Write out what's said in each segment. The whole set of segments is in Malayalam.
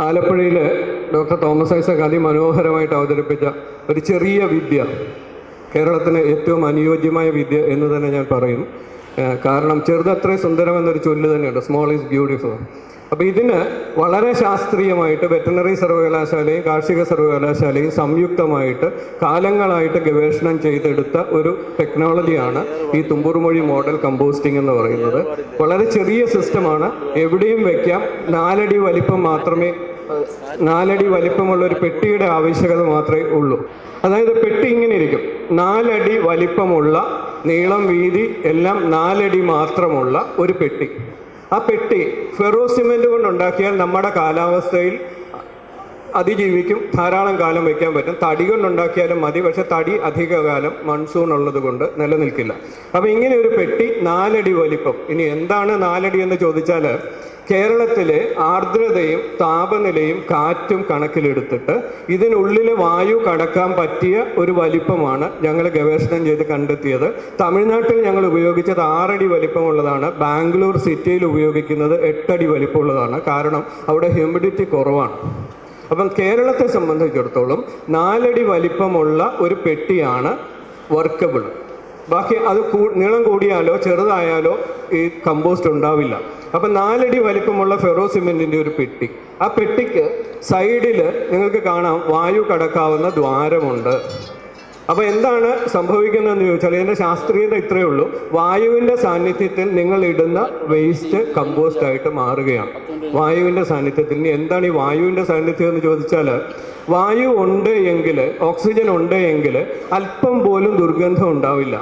ആലപ്പുഴയിൽ ഡോക്ടർ തോമസ് ഐസക് അതിമനോഹരമായിട്ട് അവതരിപ്പിച്ച ഒരു ചെറിയ വിദ്യ കേരളത്തിന് ഏറ്റവും അനുയോജ്യമായ വിദ്യ എന്ന് തന്നെ ഞാൻ പറയും. കാരണം ചെറുതത്രേ സുന്ദരം എന്നൊരു ചൊല്ല് തന്നെയുണ്ട്. സ്മോൾ ഈസ് ബ്യൂട്ടിഫുൾ അപ്പോൾ ഇതിന് വളരെ ശാസ്ത്രീയമായിട്ട് വെറ്ററിനറി സർവകലാശാലയും കാർഷിക സർവകലാശാലയും സംയുക്തമായിട്ട് കാലങ്ങളായിട്ട് ഗവേഷണം ചെയ്തെടുത്ത ഒരു ടെക്നോളജിയാണ് ഈ തുമ്പൂർമൊഴി മോഡൽ കമ്പോസ്റ്റിംഗ് എന്ന് പറയുന്നത്. വളരെ ചെറിയ സിസ്റ്റമാണ്. എവിടെയും വെക്കാം. നാലടി വലിപ്പം മാത്രമേ നാലടി വലിപ്പമുള്ള ഒരു പെട്ടിയുടെ ആവശ്യകത മാത്രമേ ഉള്ളൂ. അതായത് പെട്ടി ഇങ്ങനെ ഇരിക്കും. നാലടി വലിപ്പമുള്ള നീളം വീതി എല്ലാം നാലടി മാത്രമുള്ള ഒരു പെട്ടി. ആ പെട്ടി ഫെറോ സിമെന്റ് കൊണ്ട് ഉണ്ടാക്കിയാൽ നമ്മുടെ കാലാവസ്ഥയിൽ അതിജീവിക്കും. ധാരാളം കാലം വയ്ക്കാൻ പറ്റും. തടി കൊണ്ടുണ്ടാക്കിയാലും മതി. പക്ഷെ തടി അധിക കാലം മൺസൂൺ ഉള്ളത് കൊണ്ട് നിലനിൽക്കില്ല. അപ്പം ഇങ്ങനെ ഒരു പെട്ടി നാലടി വലിപ്പം. ഇനി എന്താണ് നാലടി എന്ന് ചോദിച്ചാൽ കേരളത്തിലെ ആർദ്രതയും താപനിലയും കാറ്റും കണക്കിലെടുത്തിട്ട് ഇതിനുള്ളിൽ വായു കടക്കാൻ പറ്റിയ ഒരു വലിപ്പമാണ് ഞങ്ങൾ ഗവേഷണം ചെയ്ത് കണ്ടെത്തിയത്. തമിഴ്നാട്ടിൽ ഞങ്ങൾ ഉപയോഗിച്ചത് ആറടി വലിപ്പമുള്ളതാണ്. ബാംഗ്ലൂർ സിറ്റിയിൽ ഉപയോഗിക്കുന്നത് എട്ടടി വലിപ്പമുള്ളതാണ്. കാരണം അവിടെ ഹ്യൂമിഡിറ്റി കുറവാണ്. അപ്പം കേരളത്തെ സംബന്ധിച്ചിടത്തോളം നാലടി വലിപ്പമുള്ള ഒരു പെട്ടിയാണ് വർക്കബിൾ. ബാക്കി അത് നീളം കൂടിയാലോ ചെറുതായാലോ ഈ കമ്പോസ്റ്റ് ഉണ്ടാവില്ല. അപ്പം നാലടി വലിപ്പമുള്ള ഫെറോ സിമെന്റിന്റെ ഒരു പെട്ടി. ആ പെട്ടിക്ക് സൈഡിൽ നിങ്ങൾക്ക് കാണാം വായു കടക്കാവുന്ന ദ്വാരമുണ്ട്. അപ്പോൾ എന്താണ് സംഭവിക്കുന്നതെന്ന് ചോദിച്ചാൽ ഇതിന്റെ ശാസ്ത്രീയത ഇത്രയേ ഉള്ളൂ. വായുവിന്റെ സാന്നിധ്യത്തിൽ നിങ്ങൾ ഇടുന്ന വേസ്റ്റ് കമ്പോസ്റ്റ് ആയിട്ട് മാറുകയാണ്. വായുവിന്റെ സാന്നിധ്യത്തിൽ. ഇനി എന്താണ് ഈ വായുവിന്റെ സാന്നിധ്യം എന്ന് ചോദിച്ചാൽ വായു ഉണ്ട് എങ്കിൽ ഓക്സിജൻ ഉണ്ട് എങ്കിൽ അല്പം പോലും ദുർഗന്ധം ഉണ്ടാവില്ല.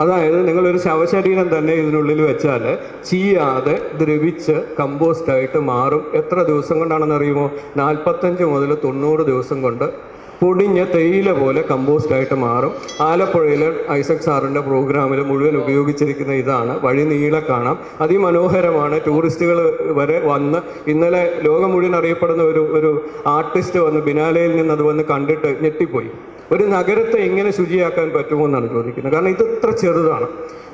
അതായത് നിങ്ങളൊരു ശവശരീരം തന്നെ ഇതിനുള്ളിൽ വെച്ചാൽ ചീയാതെ ദ്രവിച്ച് കമ്പോസ്റ്റ് ആയിട്ട് മാറും. എത്ര ദിവസം കൊണ്ടാണെന്ന് അറിയുമോ നാൽപ്പത്തഞ്ച് മുതൽ തൊണ്ണൂറ് ദിവസം കൊണ്ട് പൊടിഞ്ഞ തേയില പോലെ കമ്പോസ്റ്റ് ആയിട്ട് മാറും. ആലപ്പുഴയിലെ ഐസക് സാറിന്റെ പ്രോഗ്രാമിൽ മുഴുവൻ ഉപയോഗിച്ചിരിക്കുന്ന ഇതാണ്. വഴി നീളെ കാണാം. അതിമനോഹരമാണ്. ടൂറിസ്റ്റുകൾ വരെ വന്ന് ഇന്നലെ ലോകം മുഴുവൻ അറിയപ്പെടുന്ന ഒരു ഒരു ആർട്ടിസ്റ്റ് വന്ന് ബിനാലയിൽ നിന്ന് അത് വന്ന് കണ്ടിട്ട് ഞെട്ടിപ്പോയി. ഒരു നഗരത്തെ എങ്ങനെ ശുചിയാക്കാൻ പറ്റുമോ എന്നാണ് ചോദിക്കുന്നത്. കാരണം ഇത് ഇത്ര ചെറുതാണ്.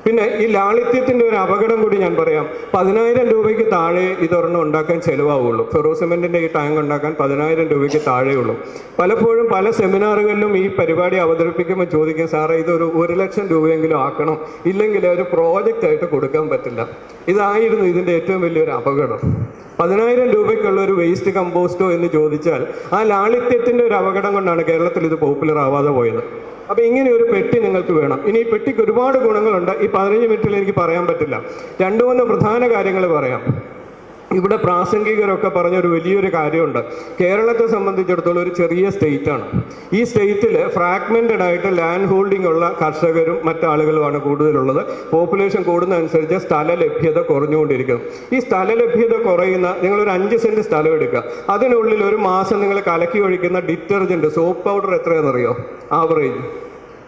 പിന്നെ ഈ ലാളിത്യത്തിന്റെ ഒരു അപകടം കൂടി ഞാൻ പറയാം. പതിനായിരം രൂപയ്ക്ക് താഴെ ഇതൊരെണ്ണം ഉണ്ടാക്കാൻ ചിലവാവുള്ളൂ. ഫെറോ സിമെന്റിന്റെ ഈ ടാങ്ക് ഉണ്ടാക്കാൻ പതിനായിരം രൂപയ്ക്ക് താഴെയുള്ളൂ. പലപ്പോഴും പല സെമിനാറുകളിലും ഈ പരിപാടി അവതരിപ്പിക്കുമ്പോൾ ചോദിക്കും സാറേ ഇതൊരു ഒരു ലക്ഷം രൂപയെങ്കിലും ആക്കണം. ഇല്ലെങ്കിൽ ഒരു പ്രോജക്റ്റ് ആയിട്ട് കൊടുക്കാൻ പറ്റില്ല. ഇതായിരുന്നു ഇതിന്റെ ഏറ്റവും വലിയൊരു അപകടം. പതിനായിരം രൂപയ്ക്കുള്ള ഒരു വേസ്റ്റ് കമ്പോസ്റ്റോ എന്ന് ചോദിച്ചാൽ ആ ലാളിത്യത്തിന്റെ ഒരു അപകടം കൊണ്ടാണ് കേരളത്തിൽ ഇത് പോപ്പുലർ ആവാതെ പോയത്. അപ്പൊ ഇങ്ങനെ ഒരു പെട്ടി നിങ്ങൾക്ക് വേണം. ഇനി ഈ പെട്ടിക്ക് ഒരുപാട് ഗുണങ്ങളുണ്ട്. ഈ പതിനഞ്ച് മിനിറ്റിൽ എനിക്ക് പറയാൻ പറ്റില്ല. രണ്ടു മൂന്ന് പ്രധാന കാര്യങ്ങൾ പറയാം. ഇവിടെ പ്രാസംഗികരൊക്കെ പറഞ്ഞൊരു വലിയൊരു കാര്യമുണ്ട്. കേരളത്തെ സംബന്ധിച്ചിടത്തോളം ഒരു ചെറിയ സ്റ്റേറ്റ് ആണ് ഈ സ്റ്റേറ്റിൽ ഫ്രാഗ്മെന്റഡ് ആയിട്ട് ലാൻഡ് ഹോൾഡിംഗ് ഉള്ള കർഷകരും മറ്റാളുകളുമാണ് കൂടുതലുള്ളത്. പോപ്പുലേഷൻ കൂടുന്നതനുസരിച്ച് സ്ഥല ലഭ്യത കുറഞ്ഞുകൊണ്ടിരിക്കും ഈ സ്ഥല ലഭ്യത കുറയുന്ന നിങ്ങളൊരു അഞ്ച് സെന്റ് സ്ഥലം എടുക്കുക. അതിനുള്ളിൽ ഒരു മാസം നിങ്ങൾ കലക്കി ഒഴിക്കുന്ന ഡിറ്റർജന്റ് സോപ്പ് പൗഡർ എത്രയാണെന്നറിയോ? ആവറേജ്.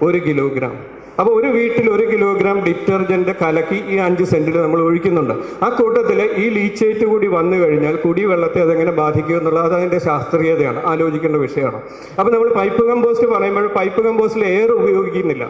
ഒരു കിലോഗ്രാം. അപ്പോൾ ഒരു വീട്ടിൽ ഒരു കിലോഗ്രാം ഡിറ്റർജന്റ് കലക്കി ഈ അഞ്ച് സെന്റിൽ നമ്മൾ ഒഴിക്കുന്നുണ്ട്. ആ കൂട്ടത്തിൽ ഈ ലീച്ചേറ്റ് കൂടി വന്നു കഴിഞ്ഞാൽ കുടിവെള്ളത്തെ അതെങ്ങനെ ബാധിക്കും എന്നുള്ളത് അത് ശാസ്ത്രീയതയാണ് ആലോചിക്കേണ്ട വിഷയമാണ്. അപ്പോൾ നമ്മൾ പൈപ്പ് കമ്പോസ്റ്റ് പറയുമ്പോൾ പൈപ്പ് കമ്പോസ്റ്റിൽ എയർ ഉപയോഗിക്കുന്നില്ല.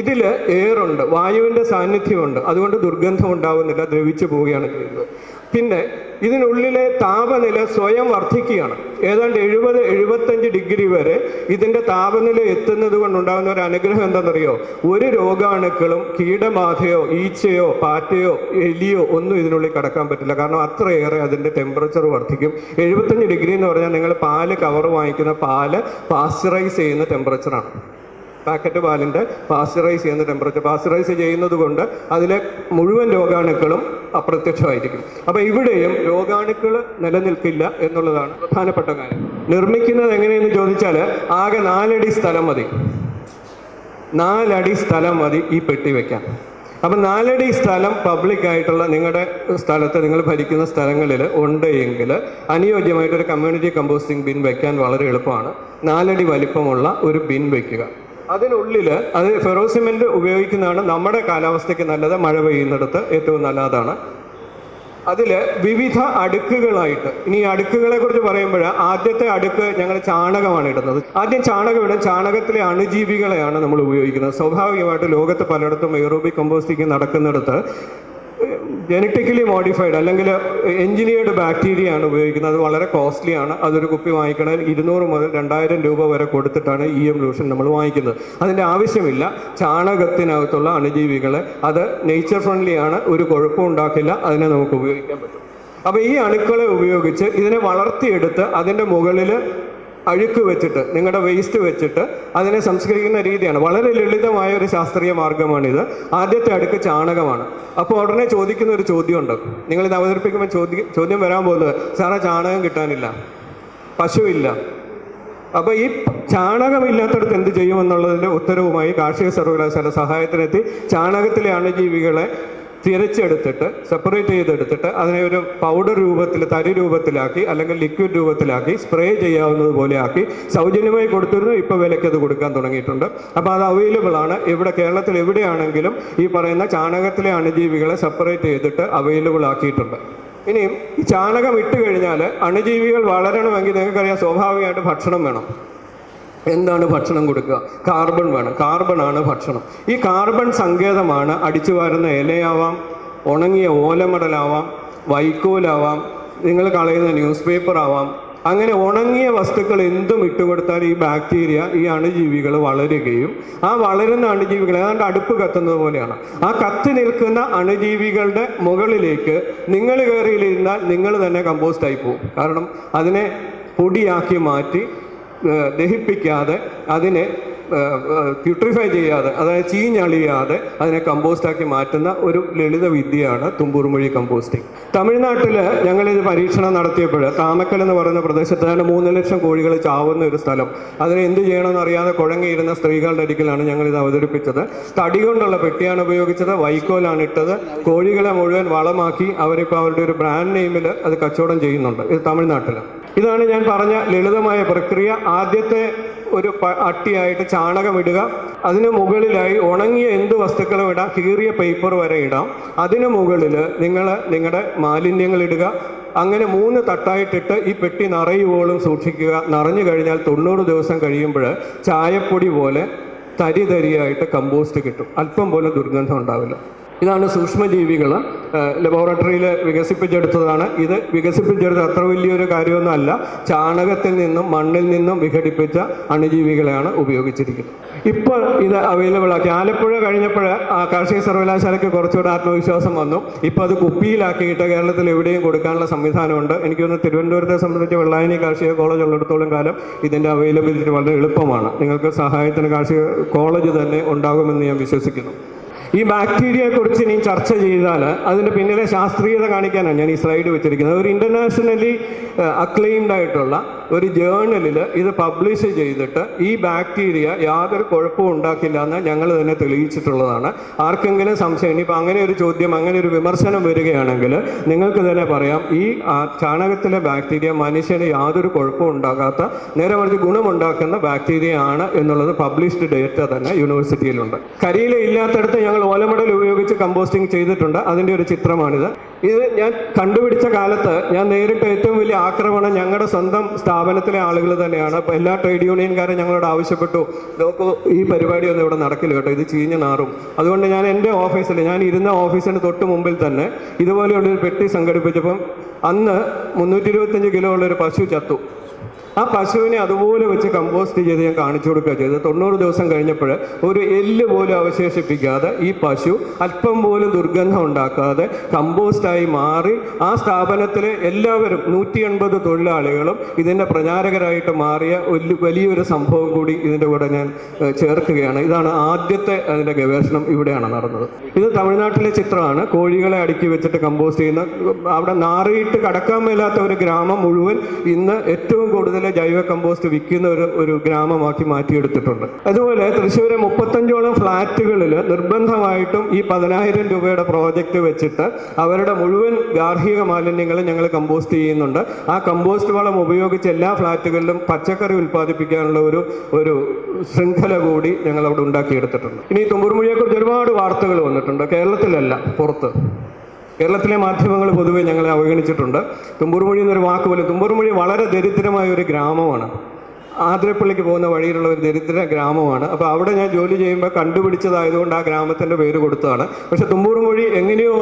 ഇതിൽ എയറുണ്ട് വായുവിന്റെ സാന്നിധ്യമുണ്ട് അതുകൊണ്ട് ദുർഗന്ധം ഉണ്ടാവുന്നില്ല ദ്രവിച്ചു പോവുകയാണ് ചെയ്യുന്നത്. പിന്നെ ഇതിനുള്ളിലെ താപനില സ്വയം വർദ്ധിക്കുകയാണ്. ഏതാണ്ട് എഴുപത് എഴുപത്തഞ്ച് ഡിഗ്രി വരെ ഇതിന്റെ താപനില എത്തുന്നത് കൊണ്ടുണ്ടാകുന്ന ഒരു അനുഗ്രഹം എന്താണെന്നറിയോ? ഒരു രോഗാണുക്കളും കീടബാധയോ ഈച്ചയോ പാറ്റയോ എലിയോ ഒന്നും ഇതിനുള്ളിൽ കടക്കാൻ പറ്റില്ല. കാരണം അത്രയേറെ അതിന്റെ ടെമ്പറേച്ചർ വർദ്ധിക്കും. എഴുപത്തഞ്ച് ഡിഗ്രി എന്ന് പറഞ്ഞാൽ നിങ്ങൾ പാൽ കവർ വാങ്ങിക്കുന്ന പാൽ പാസ്ചറൈസ് ചെയ്യുന്ന ടെമ്പറേച്ചറാണ് പാക്കറ്റ് പാലിന്റെ പാസ്ചറൈസ് ചെയ്യുന്ന ടെമ്പറേച്ചർ പാസ്ചറൈസ് ചെയ്യുന്നത് കൊണ്ട് അതിലെ മുഴുവൻ രോഗാണുക്കളും അപ്രത്യക്ഷമായിരിക്കും. അപ്പോൾ ഇവിടെയും രോഗാണുക്കൾ നിലനിൽക്കില്ല എന്നുള്ളതാണ് പ്രധാനപ്പെട്ട കാര്യം. നിർമ്മിക്കുന്നത് എങ്ങനെയെന്ന് ചോദിച്ചാൽ ആകെ നാലടി സ്ഥലം മതി. നാലടി സ്ഥലം മതി ഈ പെട്ടി വെക്കാൻ. അപ്പം നാലടി സ്ഥലം പബ്ലിക് ആയിട്ടുള്ള നിങ്ങളുടെ സ്ഥലത്ത് നിങ്ങൾ ഭരിക്കുന്ന സ്ഥലങ്ങളിൽ ഉണ്ട് എങ്കിൽ അനുയോജ്യമായിട്ടൊരു കമ്മ്യൂണിറ്റി കമ്പോസ്റ്റിംഗ് ബിൻ വെക്കാൻ വളരെ എളുപ്പമാണ്. നാലടി വലിപ്പമുള്ള ഒരു ബിൻ വെക്കുക. അതിനുള്ളിൽ അത് ഫെറോസിമെന്റ് ഉപയോഗിക്കുന്നതാണ് നമ്മുടെ കാലാവസ്ഥയ്ക്ക് നല്ലത് മഴ പെയ്യുന്നിടത്ത് ഏറ്റവും നല്ലതാണ്. അതിൽ വിവിധ അടുക്കുകളായിട്ട് ഇനി അടുക്കുകളെ കുറിച്ച് പറയുമ്പോൾ ആദ്യത്തെ അടുക്ക് ഞങ്ങൾ ചാണകമാണ് ഇടുന്നത്. ആദ്യം ചാണകം ഇടും. ചാണകത്തിലെ അണുജീവികളെയാണ് നമ്മൾ ഉപയോഗിക്കുന്നത്. സ്വാഭാവികമായിട്ട് ലോകത്ത് പലയിടത്തും എയറോബിക് കമ്പോസ്റ്റിംഗ് നടക്കുന്നിടത്ത് ജനറ്റിക്കലി മോഡിഫൈഡ് അല്ലെങ്കിൽ എഞ്ചിനീയർഡ് ബാക്ടീരിയ ആണ് ഉപയോഗിക്കുന്നത്. അത് വളരെ കോസ്റ്റ്ലി ആണ്. അതൊരു കുപ്പി വാങ്ങിക്കണേൽ ഇരുന്നൂറ് മുതൽ രണ്ടായിരം രൂപ വരെ കൊടുത്തിട്ടാണ് എം ലൂഷൻ നമ്മൾ വാങ്ങിക്കുന്നത്. അതിന്റെ ആവശ്യമില്ല. ചാണകത്തിനകത്തുള്ള അണുജീവികളെ അത് നേച്ചർ ഫ്രണ്ട്ലി ആണ്. ഒരു കുഴപ്പം ഉണ്ടാക്കില്ല. അതിനെ നമുക്ക് ഉപയോഗിക്കാൻ പറ്റും. അപ്പോൾ ഈ അണുക്കളെ ഉപയോഗിച്ച് ഇതിനെ വളർത്തിയെടുത്ത് അതിന്റെ മുകളിൽ അഴുക്ക് വെച്ചിട്ട് നിങ്ങളുടെ വേസ്റ്റ് വെച്ചിട്ട് അതിനെ സംസ്കരിക്കുന്ന രീതിയാണ്. വളരെ ലളിതമായ ഒരു ശാസ്ത്രീയ മാർഗമാണിത്. ആദ്യത്തെ അടുക്ക് ചാണകമാണ്. അപ്പോൾ ഉടനെ ചോദിക്കുന്ന ഒരു ചോദ്യമുണ്ട്. നിങ്ങളിത് അവതരിപ്പിക്കുമ്പോൾ ചോദ്യം ചോദ്യം വരാൻ പോകുന്നത് സാറേ ചാണകം കിട്ടാനില്ല. പശുവില്ല. അപ്പോൾ ഈ ചാണകമില്ലാത്തടത്ത് എന്ത് ചെയ്യുമെന്നുള്ളതിന്റെ ഉത്തരവുമായി കാർഷിക സർവകലാശാല സഹായത്തിനെത്തി ചാണകത്തിലെ അണുജീവികളെ തിരച്ചെടുത്തിട്ട് സെപ്പറേറ്റ് ചെയ്തെടുത്തിട്ട് അതിനെ ഒരു പൗഡർ രൂപത്തിൽ തരി രൂപത്തിലാക്കി അല്ലെങ്കിൽ ലിക്വിഡ് രൂപത്തിലാക്കി സ്പ്രേ ചെയ്യാവുന്നത് പോലെ ആക്കി സൗജന്യമായി കൊടുത്തിരുന്നു. ഇപ്പോൾ വിലയ്ക്ക് അത് കൊടുക്കാൻ തുടങ്ങിയിട്ടുണ്ട്. അപ്പോൾ അത് അവൈലബിൾ ആണ്. ഇവിടെ കേരളത്തിൽ എവിടെയാണെങ്കിലും ഈ പറയുന്ന ചാണകത്തിലെ അണുജീവികളെ സെപ്പറേറ്റ് ചെയ്തിട്ട് അവൈലബിൾ ആക്കിയിട്ടുണ്ട്. ഇനിയും ഈ ചാണകം ഇട്ട് കഴിഞ്ഞാൽ അണുജീവികൾ വളരണമെങ്കിൽ നിങ്ങൾക്കറിയാം സ്വാഭാവികമായിട്ട് ഭക്ഷണം വേണം. എന്താണ് ഭക്ഷണം കൊടുക്കുക? കാർബൺ വേണം. കാർബൺ ആണ് ഭക്ഷണം. ഈ കാർബൺ സങ്കേതമാണ് അടിച്ചു വാരുന്ന ഇലയാവാം ഉണങ്ങിയ ഓലമടലാവാം വൈക്കോലാവാം നിങ്ങൾ കളയുന്ന ന്യൂസ് പേപ്പർ ആവാം. അങ്ങനെ ഉണങ്ങിയ വസ്തുക്കൾ എന്തും ഇട്ടുകൊടുത്താൽ ഈ ബാക്ടീരിയ ഈ അണുജീവികൾ വളരുകയും ആ വളരുന്ന അണുജീവികൾ ഏതാണ്ട് അടുപ്പ് കത്തുന്നത് പോലെയാണ്. ആ കത്തി നിൽക്കുന്ന അണുജീവികളുടെ മുകളിലേക്ക് നിങ്ങൾ കയറിയിരുന്നാൽ നിങ്ങൾ തന്നെ കമ്പോസ്റ്റ് ആയി പോകും. കാരണം അതിനെ പൊടിയാക്കി മാറ്റി ദഹിപ്പിക്കാതെ അതിനെ പ്യൂട്രിഫൈ ചെയ്യാതെ അതായത് ചീഞ്ഞളിയാതെ അതിനെ കമ്പോസ്റ്റാക്കി മാറ്റുന്ന ഒരു ലളിത വിദ്യയാണ് തുമ്പൂർമൊഴി കമ്പോസ്റ്റിംഗ് തമിഴ്നാട്ടിൽ ഞങ്ങളിത് പരീക്ഷണം നടത്തിയപ്പോൾ താമക്കൽ എന്ന് പറയുന്ന പ്രദേശത്ത് തന്നെ മൂന്ന് ലക്ഷം കോഴികൾ ചാവുന്ന ഒരു സ്ഥലം. അതിന് എന്ത് ചെയ്യണമെന്ന് അറിയാതെ കുഴങ്ങിയിരുന്ന സ്ത്രീകളുടെ അടുക്കലാണ് ഞങ്ങളിത് അവതരിപ്പിച്ചത്. തടി കൊണ്ടുള്ള പെട്ടിയാണ് ഉപയോഗിച്ചത് വൈക്കോലാണ് ഇട്ടത്. കോഴികളെ മുഴുവൻ വളമാക്കി അവരിപ്പോൾ അവരുടെ ഒരു ബ്രാൻഡ് നെയിമിൽ അത് കച്ചവടം ചെയ്യുന്നുണ്ട് ഇത് തമിഴ്നാട്ടിൽ ഇതാണ് ഞാൻ പറഞ്ഞ ലളിതമായ പ്രക്രിയ. ആദ്യത്തെ ഒരു അട്ടിയായിട്ട് ചാണകം ഇടുക. അതിന് മുകളിലായി ഉണങ്ങിയ എന്ത് വസ്തുക്കളും ഇടാം. കീറിയ പേപ്പർ വരെ ഇടാം. അതിന് മുകളിൽ നിങ്ങൾ നിങ്ങളുടെ മാലിന്യങ്ങൾ ഇടുക. അങ്ങനെ മൂന്ന് തട്ടായിട്ടിട്ട് ഈ പെട്ടി നിറയുവോളും സൂക്ഷിക്കുക. നിറഞ്ഞു കഴിഞ്ഞാൽ തൊണ്ണൂറ് ദിവസം കഴിയുമ്പോൾ ചായപ്പൊടി പോലെ തരി തരിയായിട്ട് കമ്പോസ്റ്റ് കിട്ടും. അല്പം പോലും ദുർഗന്ധം ഉണ്ടാവില്ല. ഇതാണ് സൂക്ഷ്മജീവികൾ ലബോറട്ടറിയിൽ വികസിപ്പിച്ചെടുത്തതാണ്. ഇത് വികസിപ്പിച്ചെടുത്ത അത്ര വലിയൊരു കാര്യമൊന്നും അല്ല. ചാണകത്തിൽ നിന്നും മണ്ണിൽ നിന്നും വിഘടിപ്പിച്ച അണുജീവികളെയാണ് ഉപയോഗിച്ചിരിക്കുന്നത്. ഇപ്പോൾ ഇത് അവൈലബിൾ ആക്കി. ആലപ്പുഴ കഴിഞ്ഞപ്പോൾ കാർഷിക സർവകലാശാലയ്ക്ക് കുറച്ചുകൂടെ ആത്മവിശ്വാസം വന്നു. ഇപ്പോൾ അത് കുപ്പിയിലാക്കിയിട്ട് കേരളത്തിൽ എവിടെയും കൊടുക്കാനുള്ള സംവിധാനമുണ്ട്. എനിക്ക് തോന്നുന്നു തിരുവനന്തപുരത്തെ സംബന്ധിച്ച് വെള്ളായണി കാർഷിക കോളേജ് ഉള്ളിടത്തോളം കാലം ഇതിന്റെ അവൈലബിലിറ്റി വളരെ എളുപ്പമാണ്. നിങ്ങൾക്ക് സഹായത്തിന് കാർഷിക കോളേജ് തന്നെ ഉണ്ടാകുമെന്ന് ഞാൻ വിശ്വസിക്കുന്നു. ഈ ബാക്ടീരിയയെ കുറിച്ച് ഇനി ചർച്ച ചെയ്താൽ അതിന്റെ പിന്നിലെ ശാസ്ത്രീയത കാണിക്കാനാണ് ഞാൻ ഈ സ്ലൈഡ് വെച്ചിരിക്കുന്നത്. ഒരു ഇന്റർനാഷണലി അക്ലെയിംഡ് ആയിട്ടുള്ള ഒരു ജേണലിൽ ഇത് പബ്ലിഷ് ചെയ്തിട്ട് ഈ ബാക്ടീരിയ യാതൊരു കുഴപ്പവും ഉണ്ടാക്കില്ല എന്ന് ഞങ്ങൾ തന്നെ തെളിയിച്ചിട്ടുള്ളതാണ്. ആർക്കെങ്കിലും സംശയം ഇനിയിപ്പോൾ അങ്ങനെ ഒരു ചോദ്യം അങ്ങനെ ഒരു വിമർശനം വരികയാണെങ്കിൽ നിങ്ങൾക്ക് തന്നെ പറയാം ഈ ചാണകത്തിലെ ബാക്ടീരിയ മനുഷ്യന് യാതൊരു കുഴപ്പവും ഉണ്ടാകാത്ത നേരെ മറിച്ച് ഗുണമുണ്ടാക്കുന്ന ബാക്ടീരിയ ആണ് എന്നുള്ളത് പബ്ലിഷ്ഡ് ഡേറ്റ തന്നെ യൂണിവേഴ്സിറ്റിയിലുണ്ട് കരിയില ഇല്ലാത്തടത്ത് ഞങ്ങൾ ഓലമടൽ ഉപയോഗിച്ച് കമ്പോസ്റ്റിംഗ് ചെയ്തിട്ടുണ്ട്. അതിന്റെ ഒരു ചിത്രമാണിത്. ഇത് ഞാൻ കണ്ടുപിടിച്ച കാലത്ത് ഞാൻ നേരിട്ട ഏറ്റവും വലിയ ആക്രമണം ഞങ്ങളുടെ സ്വന്തം സ്ഥാപനത്തിലെ ആളുകൾ തന്നെയാണ്. അപ്പോൾ എല്ലാ ട്രേഡ് യൂണിയൻകാരും ഞങ്ങളോട് ആവശ്യപ്പെട്ടു. നോക്കൂ ഈ പരിപാടി ഒന്നും ഇവിടെ നടക്കില്ല കേട്ടോ. ഇത് ചീഞ്ഞ് നാറും. അതുകൊണ്ട് ഞാൻ എന്റെ ഓഫീസിൽ ഞാൻ ഇരുന്ന ഓഫീസിന് തൊട്ട് മുമ്പിൽ തന്നെ ഇതുപോലെയുള്ളൊരു പെട്ടി സംഘടിപ്പിച്ചപ്പം അന്ന് മുന്നൂറ്റി ഇരുപത്തഞ്ച് കിലോ ഉള്ളൊരു പശു ചത്തു. ആ പശുവിനെ അതുപോലെ വെച്ച് കമ്പോസ്റ്റ് ചെയ്ത് ഞാൻ കാണിച്ചു കൊടുക്കുക ചെയ്തത്. തൊണ്ണൂറ് ദിവസം കഴിഞ്ഞപ്പോൾ ഒരു എല്ല് പോലും അവശേഷിപ്പിക്കാതെ ഈ പശു അല്പം പോലും ദുർഗന്ധം ഉണ്ടാക്കാതെ കമ്പോസ്റ്റായി മാറി ആ സ്ഥാപനത്തിലെ എല്ലാവരും നൂറ്റി എൺപത് തൊഴിലാളികളും ഇതിന്റെ പ്രചാരകരായിട്ട് മാറിയ ഒരു വലിയൊരു സംഭവം കൂടി ഇതിന്റെ കൂടെ ഞാൻ ചേർക്കുകയാണ്. ഇതാണ് ആദ്യത്തെ അതിന്റെ ഗവേഷണം ഇവിടെയാണ് നടന്നത്. ഇത് തമിഴ്നാട്ടിലെ ചിത്രമാണ്. കോഴികളെ അടുക്കി വെച്ചിട്ട് കമ്പോസ്റ്റ് ചെയ്യുന്ന അവിടെ നാറിയിട്ട് കടക്കാൻ മേലാത്ത ഒരു ഗ്രാമം മുഴുവൻ ഇന്ന് ഏറ്റവും കൂടുതൽ ജൈവ കമ്പോസ്റ്റ് വിൽക്കുന്ന ഒരു ഒരു ഗ്രാമമാക്കി മാറ്റിയെടുത്തിട്ടുണ്ട്. അതുപോലെ തൃശ്ശൂരെ മുപ്പത്തഞ്ചോളം ഫ്ലാറ്റുകളിൽ നിർബന്ധമായിട്ടും ഈ പതിനായിരം രൂപയുടെ പ്രോജക്റ്റ് വെച്ചിട്ട് അവരുടെ മുഴുവൻ ഗാർഹിക മാലിന്യങ്ങളും ഞങ്ങൾ കമ്പോസ്റ്റ് ചെയ്യുന്നുണ്ട്. ആ കമ്പോസ്റ്റ് വളം ഉപയോഗിച്ച് എല്ലാ ഫ്ലാറ്റുകളിലും പച്ചക്കറി ഉൽപ്പാദിപ്പിക്കാനുള്ള ഒരു ഒരു ശൃംഖല കൂടി ഞങ്ങൾ അവിടെ ഉണ്ടാക്കിയെടുത്തിട്ടുണ്ട്. ഇനി തുമ്പുർമുഴിയെക്കുറിച്ച് ഒരുപാട് വാർത്തകൾ വന്നിട്ടുണ്ട്. കേരളത്തിലല്ല പുറത്ത്. കേരളത്തിലെ മാധ്യമങ്ങൾ പൊതുവെ ഞങ്ങളെ അവഗണിച്ചിട്ടുണ്ട്. തുമ്പൂർമൊഴി എന്നൊരു വാക്ക് പോലെ തുമ്പൂർമൊഴി വളരെ ദരിദ്രമായ ഒരു ഗ്രാമമാണ്. ആതിരപ്പള്ളിക്ക് പോകുന്ന വഴിയിലുള്ള ഒരു ദരിദ്ര ഗ്രാമമാണ്. അപ്പോൾ അവിടെ ഞാൻ ജോലി ചെയ്യുമ്പോൾ കണ്ടുപിടിച്ചതായതുകൊണ്ട് ആ ഗ്രാമത്തിന്റെ പേര് കൊടുത്തതാണ്. പക്ഷെ തുമ്പൂർ മൊഴി എങ്ങനെയോ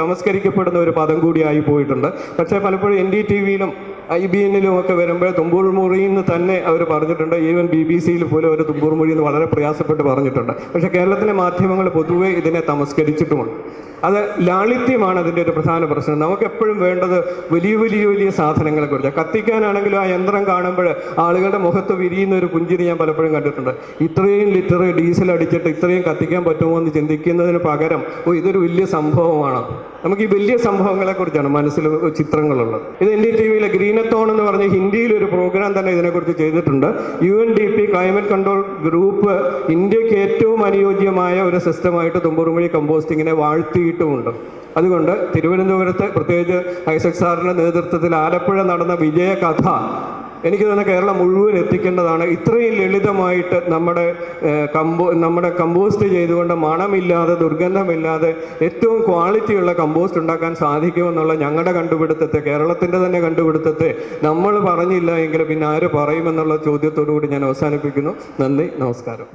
തമസ്കരിക്കപ്പെടുന്ന ഒരു പദം കൂടിയായി പോയിട്ടുണ്ട്. പക്ഷേ പലപ്പോഴും എൻ ഡി ടി വിയിലും ഐ ബി എന്നിലും ഒക്കെ വരുമ്പോൾ തുമ്പൂർ മൊഴി എന്ന് തന്നെ അവർ പറഞ്ഞിട്ടുണ്ട്. ഈവൻ ബി ബി സിയിൽ പോലും അവർ തുമ്പൂർ മൊഴി എന്ന് വളരെ പ്രയാസപ്പെട്ട് പറഞ്ഞിട്ടുണ്ട്. പക്ഷേ കേരളത്തിലെ മാധ്യമങ്ങൾ പൊതുവെ ഇതിനെ തമസ്കരിച്ചിട്ടുമുണ്ട്. അത് ലാളിത്യമാണ് അതിന്റെ ഒരു പ്രധാന പ്രശ്നം. നമുക്ക് എപ്പോഴും വേണ്ടത് വലിയ വലിയ വലിയ സാധനങ്ങളെ കുറിച്ച് കത്തിക്കാനാണെങ്കിലും ആ യന്ത്രം കാണുമ്പോൾ ആളുകളുടെ മുഖത്ത് വിരിയുന്ന ഒരു പുഞ്ചിരി ഞാൻ പലപ്പോഴും കണ്ടിട്ടുണ്ട്. ഇത്രയും ലിറ്റർ ഡീസൽ അടിച്ചിട്ട് ഇത്രയും കത്തിക്കാൻ പറ്റുമോ എന്ന് ചിന്തിക്കുന്നതിന് പകരം ഓ ഇതൊരു വലിയ സംഭവമാണ്. നമുക്ക് ഈ വലിയ സംഭവങ്ങളെക്കുറിച്ചാണ് മനസ്സിൽ ചിത്രങ്ങളുള്ളത്. ഇത് എൻ ഡി ടി ഗ്രീനത്തോൺ എന്ന് പറഞ്ഞ ഹിന്ദിയിൽ ഒരു പ്രോഗ്രാം തന്നെ ഇതിനെക്കുറിച്ച് ചെയ്തിട്ടുണ്ട്. U N D P climate control group ഇന്ത്യയ്ക്ക് ഏറ്റവും അനുയോജ്യമായ ഒരു സിസ്റ്റമായിട്ട് തുമ്പുറുമൊഴി കമ്പോസ്റ്റിങ്ങിനെ വാഴ്ത്തിയിട്ടുമുണ്ട്. അതുകൊണ്ട് തിരുവനന്തപുരത്ത് പ്രത്യേകിച്ച് ഐസക് സാറിന്റെ നേതൃത്വത്തിൽ ആലപ്പുഴ നടന്ന വിജയ കഥ എനിക്ക് തന്നെ കേരളം മുഴുവൻ എത്തിക്കേണ്ടതാണ്. ഇത്രയും ലളിതമായിട്ട് നമ്മുടെ കമ്പോ നമ്മുടെ കമ്പോസ്റ്റ് ചെയ്തുകൊണ്ട് മണമില്ലാതെ ദുർഗന്ധമില്ലാതെ ഏറ്റവും ക്വാളിറ്റിയുള്ള കമ്പോസ്റ്റ് ഉണ്ടാക്കാൻ സാധിക്കുമെന്നുള്ള ഞങ്ങളുടെ കണ്ടുപിടുത്തത്തെ കേരളത്തിന്റെ തന്നെ കണ്ടുപിടുത്തത്തെ നമ്മൾ പറഞ്ഞില്ല എങ്കിൽ പിന്നെ ആര് പറയുമെന്നുള്ള ചോദ്യത്തോടു കൂടി ഞാൻ അവസാനിപ്പിക്കുന്നു. നന്ദി നമസ്കാരം.